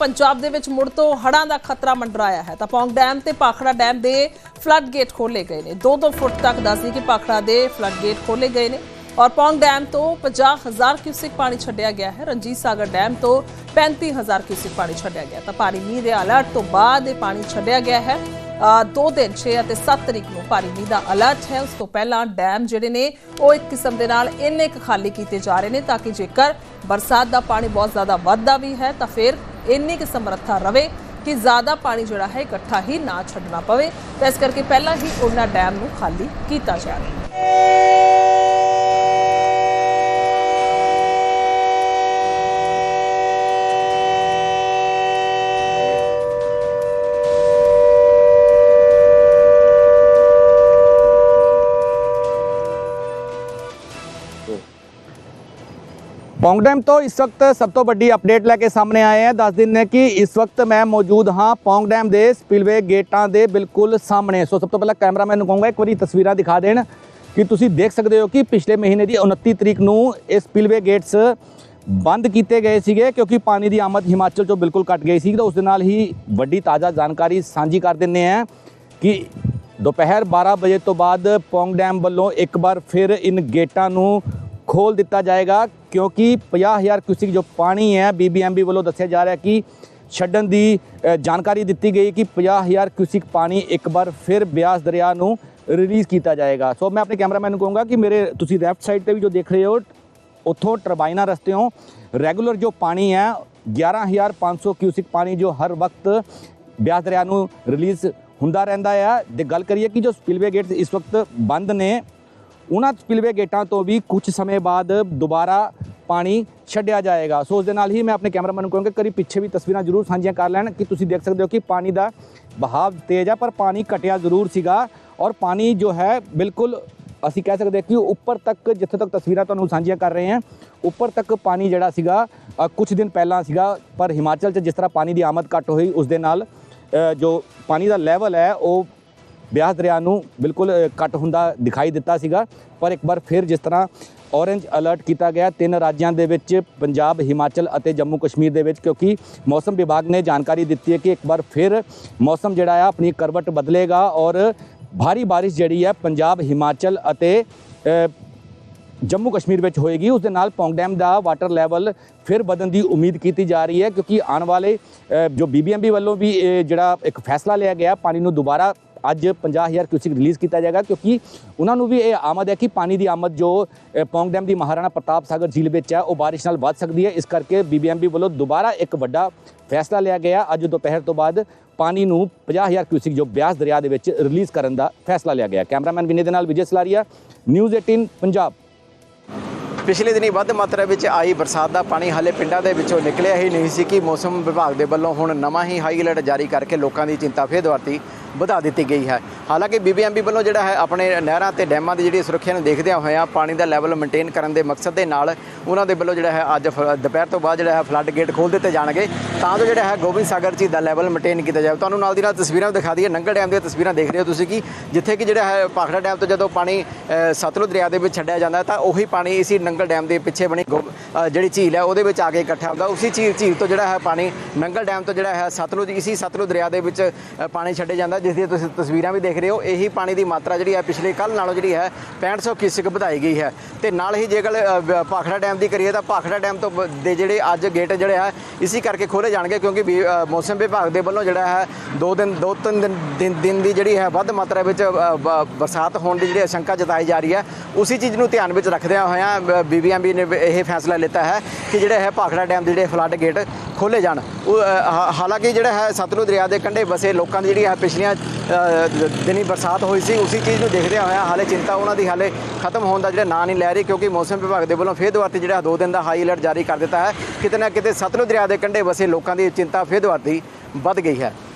ਪੰਜਾਬ ਦੇ ਵਿੱਚ ਮੁੜ ਤੋਂ ਹੜ੍ਹਾਂ ਦਾ ਖਤਰਾ ਮੰਡਰਾਇਆ ਹੈ ਤਾਂ ਪੌਂਗ ਡੈਮ ਤੇ ਪਾਖੜਾ ਡੈਮ ਦੇ ਫਲੱਡ ਗੇਟ ਖੋਲੇ ਗਏ ਨੇ। 2-2 ਫੁੱਟ ਤੱਕ ਦੱਸਦੀ ਕਿ ਪਾਖੜਾ ਦੇ ਫਲੱਡ ਗੇਟ ਖੋਲੇ ਗਏ ਨੇ ਔਰ ਪੌਂਗ ਡੈਮ ਤੋਂ 50000 ਕਿਊਸਿਕ ਪਾਣੀ ਛੱਡਿਆ ਗਿਆ ਹੈ। ਰਣਜੀਤ ਸਾਗਰ ਡੈਮ ਤੋਂ 35000 ਕਿਊਸਿਕ ਪਾਣੀ ਛੱਡਿਆ ਗਿਆ ਤਾਂ ਭਾਰੀ ਮੀਂਹ ਦੇ ਅਲਰਟ ਤੋਂ ਬਾਅਦ ਇਹ ਪਾਣੀ ਛੱਡਿਆ ਗਿਆ ਹੈ। ਅ, ਦੋ ਦਿਨ 6 ਅਤੇ 7 ਤਰੀਕ ਨੂੰ ਭਾਰੀ ਮੀਂਹ ਦਾ ਅਲਰਟ ਹੈ। ਉਸ ਤੋਂ ਪਹਿਲਾਂ ਡੈਮ ਜਿਹੜੇ ਨੇ ਉਹ ਇੱਕ ਕਿਸਮ ਦੇ ਨਾਲ ਇੰਨੇ ਕੁ ਖਾਲੀ ਕੀਤੇ ਜਾ ਰਹੇ ਨੇ ਤਾਂ ਕਿ ਜੇਕਰ ਬਰਸਾਤ ਦਾ ਪਾਣੀ ਬਹੁਤ ਜ਼ਿਆਦਾ ਵੱਧਦਾ ਵੀ ਹੈ ਤਾਂ ਫਿਰ ਇੰਨੀ ਕੁ ਸਮਰੱਥਾ ਰਵੇ ਕਿ ਜ਼ਿਆਦਾ ਪਾਣੀ ਜਿਹੜਾ ਹੈ ਇਕੱਠਾ ਹੀ ਨਾ ਛੱਡਣਾ ਪਵੇ। ਤਾਂ ਇਸ ਕਰਕੇ ਪਹਿਲਾਂ ਹੀ ਉਹਨਾਂ ਡੈਮ ਨੂੰ ਖਾਲੀ ਕੀਤਾ ਜਾ ਰਿਹਾ ਹੈ ਪੌਂਗ ਡੈਮ ਤੋਂ ਇਸ ਵਕਤ ਸਭ ਤੋਂ ਵੱਡੀ ਅਪਡੇਟ ਲੈ ਕੇ ਸਾਹਮਣੇ ਆਏ ਹਾਂ। ਦੱਸ ਦਿੰਦੇ ਕਿ ਇਸ ਵਕਤ ਮੈਂ ਮੌਜੂਦ ਹਾਂ ਪੌਂਗ ਡੈਮ ਦੇ ਸਪਿਲਵੇ ਗੇਟਾਂ ਦੇ ਬਿਲਕੁਲ ਸਾਹਮਣੇ। ਸੋ ਸਭ ਤੋਂ ਪਹਿਲਾਂ ਕੈਮਰਾਮੈਨ ਨੂੰ ਕਹੂੰਗਾ, ਇੱਕ ਵਾਰੀ ਤਸਵੀਰਾਂ ਦਿਖਾ ਦੇਣ ਕਿ ਤੁਸੀਂ ਦੇਖ ਸਕਦੇ ਹੋ ਕਿ ਪਿਛਲੇ ਮਹੀਨੇ ਦੀ 29 ਤਰੀਕ ਨੂੰ ਇਹ ਸਪਿਲਵੇ ਗੇਟਸ ਬੰਦ ਕੀਤੇ ਗਏ ਸੀਗੇ ਕਿਉਂਕਿ ਪਾਣੀ ਦੀ ਆਮਦ ਹਿਮਾਚਲ 'ਚੋਂ ਬਿਲਕੁਲ ਘਟ ਗਈ ਸੀ। ਤਾਂ ਉਸ ਦੇ ਨਾਲ ਹੀ ਵੱਡੀ ਤਾਜ਼ਾ ਜਾਣਕਾਰੀ ਸਾਂਝੀ ਕਰ ਦਿੰਨੇ ਆ ਕਿ ਦੁਪਹਿਰ 12 ਵਜੇ ਤੋਂ ਬਾਅਦ ਪੌਂਗ ਡੈਮ ਵੱਲੋਂ ਇੱਕ ਵਾਰ ਫਿਰ ਇਨ ਗੇਟਾਂ ਨੂੰ ਖੋਲ ਦਿੱਤਾ ਜਾਏਗਾ ਕਿਉਂਕਿ 50000 ਕਿਊਸਿਕ ਜੋ ਪਾਣੀ ਹੈ ਬੀਬੀਐਮਬੀ ਵੱਲੋਂ ਦੱਸਿਆ ਜਾ ਰਿਹਾ ਕਿ ਛੱਡਣ ਦੀ ਜਾਣਕਾਰੀ ਦਿੱਤੀ ਗਈ ਕਿ 50000 ਕਿਊਸਿਕ ਪਾਣੀ ਇੱਕ ਵਾਰ ਫਿਰ ਬਿਆਸ ਦਰਿਆ ਨੂੰ ਰਿਲੀਜ਼ ਕੀਤਾ ਜਾਏਗਾ। ਸੋ ਮੈਂ ਆਪਣੇ ਕੈਮਰਾਮੈਨ ਨੂੰ ਕਹੂੰਗਾ ਕਿ ਮੇਰੇ, ਤੁਸੀਂ ਲੈਫਟ ਸਾਈਡ ਤੇ ਵੀ ਜੋ ਦੇਖ ਰਹੇ ਹੋ, ਉੱਥੋਂ ਟਰਬਾਈਨਾਂ ਰਸਤੇ ਹੋ ਰੈਗੂਲਰ ਜੋ ਪਾਣੀ ਹੈ 11500 ਕਿਊਸਿਕ ਪਾਣੀ ਜੋ ਹਰ ਵਕਤ ਬਿਆਸ ਦਰਿਆ ਨੂੰ ਰਿਲੀਜ਼ ਹੁੰਦਾ ਰਹਿੰਦਾ ਹੈ। ਜੇ ਗੱਲ ਕਰੀਏ ਕਿ ਜੋ ਸਪਿਲਵੇ ਗੇਟਸ ਇਸ ਵਕਤ ਬੰਦ ਨੇ ਉਹਨਾਂ ਸਪਿਲਵੇ ਗੇਟਾਂ ਤੋਂ ਵੀ ਕੁਝ ਸਮੇਂ ਬਾਅਦ ਦੁਬਾਰਾ ਪਾਣੀ ਛੱਡਿਆ ਜਾਏਗਾ। ਸੋ ਉਸ ਦੇ ਨਾਲ ਹੀ ਮੈਂ ਆਪਣੇ ਕੈਮਰਾਮੈਨ ਨੂੰ ਕਹਾਂਗਾ ਕਰੀ ਪਿੱਛੇ ਵੀ ਤਸਵੀਰਾਂ ਜ਼ਰੂਰ ਸਾਂਝੀਆਂ ਕਰ ਲੈਣ ਕਿ ਤੁਸੀਂ ਦੇਖ ਸਕਦੇ ਹੋ ਕਿ ਪਾਣੀ ਦਾ ਬਹਾਵ ਤੇਜ਼ ਹੈ ਪਰ ਪਾਣੀ ਘਟਿਆ ਜ਼ਰੂਰ ਸੀਗਾ ਔਰ ਪਾਣੀ ਜੋ ਹੈ ਬਿਲਕੁਲ ਅਸੀਂ ਕਹਿ ਸਕਦੇ ਕਿ ਉੱਪਰ ਤੱਕ ਜਿੱਥੇ ਤੱਕ ਤਸਵੀਰਾਂ ਤੁਹਾਨੂੰ ਸਾਂਝੀਆਂ ਕਰ ਰਹੇ ਹਾਂ ਉੱਪਰ ਤੱਕ ਪਾਣੀ ਜਿਹੜਾ ਸੀਗਾ ਅ, ਕੁਝ ਦਿਨ ਪਹਿਲਾਂ ਸੀਗਾ ਪਰ ਹਿਮਾਚਲ 'ਚ ਜਿਸ ਤਰ੍ਹਾਂ ਪਾਣੀ ਦੀ ਆਮਦ ਘੱਟ ਹੋਈ ਉਸ ਦੇ ਨਾਲ ਜੋ ਪਾਣੀ ਦਾ ਲੈਵਲ ਹੈ ਉਹ ਬਿਆਸ ਦਰਿਆ ਨੂੰ ਬਿਲਕੁਲ ਅ, ਘੱਟ ਹੁੰਦਾ ਦਿਖਾਈ ਦਿੱਤਾ ਸੀਗਾ। ਪਰ ਇੱਕ ਵਾਰ ਫਿਰ ਜਿਸ ਤਰ੍ਹਾਂ ਔਰੇਂਜ ਅਲਰਟ ਕੀਤਾ ਗਿਆ ਤਿੰਨ ਰਾਜਾਂ ਦੇ ਵਿੱਚ ਪੰਜਾਬ ਹਿਮਾਚਲ ਅਤੇ ਜੰਮੂ ਕਸ਼ਮੀਰ ਦੇ ਵਿੱਚ ਕਿਉਂਕਿ ਮੌਸਮ ਵਿਭਾਗ ਨੇ ਜਾਣਕਾਰੀ ਦਿੱਤੀ ਹੈ ਕਿ ਇੱਕ ਵਾਰ ਫਿਰ ਮੌਸਮ ਜਿਹੜਾ ਆ ਆਪਣੀ ਕਰਵਟ ਬਦਲੇਗਾ ਔਰ ਭਾਰੀ ਬਾਰਿਸ਼ ਜਿਹੜੀ ਹੈ ਪੰਜਾਬ ਹਿਮਾਚਲ ਅਤੇ ਜੰਮੂ ਕਸ਼ਮੀਰ ਵਿੱਚ ਹੋਏਗੀ। ਉਸ ਦੇ ਨਾਲ ਪੌਂਗ ਡੈਮ ਦਾ ਵਾਟਰ ਲੈਵਲ ਫਿਰ ਵਧਣ ਦੀ ਉਮੀਦ ਕੀਤੀ ਜਾ ਰਹੀ ਹੈ ਕਿਉਂਕਿ ਆਉਣ ਵਾਲੇ ਅ, ਜੋ ਬੀਬੀਐਮਬੀ ਵੱਲੋਂ ਵੀ ਇਹ ਜਿਹੜਾ ਇੱਕ ਫੈਸਲਾ ਲਿਆ ਗਿਆ ਪਾਣੀ ਨੂੰ ਦੁਬਾਰਾ ਅੱਜ 50000 ਕਿਊਸਿਕ ਰਿਲੀਜ਼ ਕੀਤਾ ਜਾਏਗਾ ਕਿਉਂਕਿ ਉਹਨਾਂ ਨੂੰ ਵੀ ਇਹ ਆਮਦ ਹੈ ਕਿ ਪਾਣੀ ਦੀ ਆਮਦ ਜੋ ਪੌਂਗ ਡੈਮ ਦੀ ਮਹਾਰਾਣਾ ਪ੍ਰਤਾਪ ਸਾਗਰ ਝੀਲ ਵਿੱਚ ਹੈ, ਉਹ ਬਾਰਿਸ਼ ਨਾਲ ਵੱਧ ਸਕਦੀ ਹੈ। ਇਸ ਕਰਕੇ ਬੀਬੀਐਮਬੀ ਵੱਲੋਂ ਦੁਬਾਰਾ ਇੱਕ ਵੱਡਾ ਫੈਸਲਾ ਲਿਆ ਗਿਆ ਅੱਜ ਦੁਪਹਿਰ ਤੋਂ ਬਾਅਦ ਪਾਣੀ ਨੂੰ 50000 ਕਿਊਸਿਕ ਜੋ ਬਿਆਸ ਦਰਿਆ ਦੇ ਵਿੱਚ ਰਿਲੀਜ਼ ਕਰਨ ਦਾ ਫੈਸਲਾ ਲਿਆ ਗਿਆ ਕੈਮਰਾਮੈਨ ਵਿਨੇ ਦੇ ਨਾਲ ਵਿਜੇ ਸਲਾਰੀਆ ਨਿਊਜ਼ 18 ਪੰਜਾਬ। ਪਿਛਲੇ ਦਿਨੀ ਵੱਧ ਮਾਤਰਾ ਵਿੱਚ ਆਈ ਬਰਸਾਤ ਦਾ ਪਾਣੀ ਹਾਲੇ ਪਿੰਡਾਂ ਦੇ ਵਿੱਚੋਂ ਨਿਕਲਿਆ ਹੀ ਨਹੀਂ ਸੀ ਕਿ ਮੌਸਮ ਵਿਭਾਗ ਦੇ ਵੱਲੋਂ ਹੁਣ ਨਵਾਂ ਹੀ ਹਾਈ ਅਲਰਟ ਜਾਰੀ ਕਰਕੇ ਲੋਕਾਂ ਦੀ ਚਿੰਤਾ ਫੇਰ ਦੁਆਰਤੀ। ਵਧਾ ਦਿੱਤੀ ਗਈ ਹੈ। ਹਾਲਾਂਕਿ ਬੀਬੀਐਮਬੀ ਵੱਲੋਂ ਜਿਹੜਾ ਹੈ ਆਪਣੇ ਨਹਿਰਾਂ ਤੇ ਡੈਮਾਂ ਦੀ ਜਿਹੜੀ ਸੁਰੱਖਿਆ ਨੂੰ ਦੇਖਦਿਆਂ ਹੋਇਆਂ ਪਾਣੀ ਦਾ ਲੈਵਲ ਮੇਨਟੇਨ ਕਰਨ ਦੇ ਮਕਸਦ ਦੇ ਨਾਲ ਉਹਨਾਂ ਦੇ ਵੱਲੋਂ ਜਿਹੜਾ ਹੈ ਅੱਜ ਫ- ਦੁਪਹਿਰ ਤੋਂ ਬਾਅਦ ਜਿਹੜਾ ਹੈ ਫਲੱਡ ਗੇਟ ਖੋਲ ਦਿੱਤੇ ਜਾਣਗੇ। ਤਾਂ ਜੋ ਜਿਹੜਾ ਹੈ ਗੋਬਿੰਦ ਸਾਗਰ ਝੀਲ ਦਾ ਲੈਵਲ ਮੇਨਟੇਨ ਕੀਤਾ ਜਾਵੇ। ਤੁਹਾਨੂੰ ਨਾਲ ਦੀ ਨਾਲ ਤਸਵੀਰਾਂ ਦਿਖਾ ਦਈਏ। ਨੰਗਲ ਡੈਮ ਦੀਆਂ ਤਸਵੀਰਾਂ ਦੇਖ ਰਹੇ ਹੋ ਤੁਸੀਂ ਕਿ ਜਿੱਥੇ ਕਿ ਜਿਹੜਾ ਹੈ ਪਾਖੜਾ ਡੈਮ ਤੋਂ ਜਦੋਂ ਪਾਣੀ ਸਤਲੁਜ ਦਰਿਆ ਦੇ ਵਿੱਚ ਛੱਡਿਆ ਜਾਂਦਾ ਤਾਂ ਉਹੀ ਪਾਣੀ ਇਸੀ ਨੰਗਲ ਡੈਮ ਦੇ ਪਿੱਛੇ ਬਣੀ ਗੋ- ਜਿਹੜੀ ਝੀਲ ਹੈ, ਉਹਦੇ ਵਿੱਚ ਆ ਕੇ ਇਕੱਠਾ ਹੁੰਦਾ। ਉਸੇ ਝੀਲ ਝੀਲ ਤੋਂ ਜਿਹੜਾ ਹੈ ਪਾਣੀ ਨੰਗਲ ਡੈਮ ਤੋਂ ਜਿਹੜਾ ਹੈ ਸਤਲੁਜ ਇਸੀ ਸਤਲੁਜ ਦਰਿਆ ਦੇ ਵਿੱਚ ਪਾਣੀ ਛੱਡਿਆ ਜਾਂਦਾ, ਜਿਸ ਦੀਆਂ ਤੁਸੀਂ ਤਸਵੀਰਾਂ ਵੀ ਦੇਖ ਰਹੇ ਹੋ ਇਹੀ ਪਾਣੀ ਦੀ ਮਾਤਰਾ ਜਿਹੜੀ ਹੈ ਪਿਛਲੇ ਕੱਲ ਨਾਲੋਂ ਜਿਹੜੀ ਹੈ 6500 ਕਿਊਸਕ ਵਧਾਈ ਗਈ ਹੈ। ਤੇ ਨਾਲ ਹੀ ਜੇਕਰ ਅ, ਭਾਖੜਾ ਡੈਮ ਦੀ ਕਰੀਏ ਤਾਂ ਭਾਖੜਾ ਡੈਮ ਤੋਂ ਦੇ ਜਿਹੜੇ ਅੱਜ ਗੇਟ ਜਿਹੜੇ ਹੈ ਇਸੀ ਕਰਕੇ ਖੋਲੇ ਜਾਣਗੇ ਕਿਉਂਕਿ ਵੀ, ਮੌਸਮ ਵਿਭਾਗ ਦੇ ਵੱਲੋਂ ਜਿਹੜਾ ਹੈ ਦੋ ਦਿਨ ਦੋ ਤਿੰਨ ਦਿਨ ਦਿਨ- ਦਿਨ ਦੀ ਜਿਹੜੀ ਹੈ ਵੱਧ ਮਾਤਰਾ ਵਿੱਚ ਬਰਸਾਤ ਹੋਣ ਦੀ ਜਿਹੜੀ ਆਸ਼ੰਕਾ ਜਤਾਈ ਜਾ ਰਹੀ ਹੈ ਉਸੇ ਚੀਜ਼ ਨੂੰ ਧਿਆਨ ਵਿੱਚ ਰੱਖਦਿਆਂ ਹੋਇਆਂ ਬੀਬੀਐਮਬੀ ਨੇ ਇਹ ਫੈਸਲਾ ਲਿੱਤਾ ਹੈ ਕਿ ਜਿਹੜਾ ਹੈ ਭਾਖੜਾ ਡੈਮ ਦੇ ਜਿਹੜੇ ਫਲੱਡ ਗੇਟ ਖੋਲੇ ਜਾਣ। ਉਹ, ਹਾਲਾਂਕਿ ਜਿਹੜਾ ਹੈ ਸਤਲੁਜ ਦਰਿਆ ਦੇ ਕੰਢੇ ਵਸੇ ਲੋਕਾਂ ਦੀ ਜਿਹੜੀ ਹੈ ਪਿਛਲੀਆਂ ਅ, ਦਿਨੀ ਬਰਸਾਤ ਹੋਈ ਸੀ ਉਸੇ ਚੀਜ਼ ਨੂੰ ਦੇਖਦਿਆਂ ਹੋਇਆਂ ਹਾਲੇ ਚਿੰਤਾ ਉਹਨਾਂ ਦੀ ਹਾਲੇ ਖਤਮ ਹੋਣ ਦਾ ਜਿਹੜਾ ਨਾਂ ਨਹੀਂ ਲੈ ਰਹੀ ਕਿਉਂਕਿ ਮੌਸਮ ਵਿਭਾਗ ਦੇ ਵੱਲੋਂ ਫੇਰ ਦੁਆਰਤੀ ਜਿਹੜਾ ਦੋ ਦਿਨ ਦਾ ਹਾਈ ਅਲਰਟ ਜਾਰੀ ਕਰ ਦਿੱਤਾ ਹੈ। ਕਿਤੇ ਨਾ ਕਿਤੇ ਸਤਲੁਜ ਦਰਿਆ ਦੇ ਕੰਢੇ ਵਸੇ ਲੋਕਾਂ ਦੀ ਚਿੰਤਾ ਫੇਰ ਦੁਆਰਤੀ ਵੱਧ ਗਈ ਹੈ।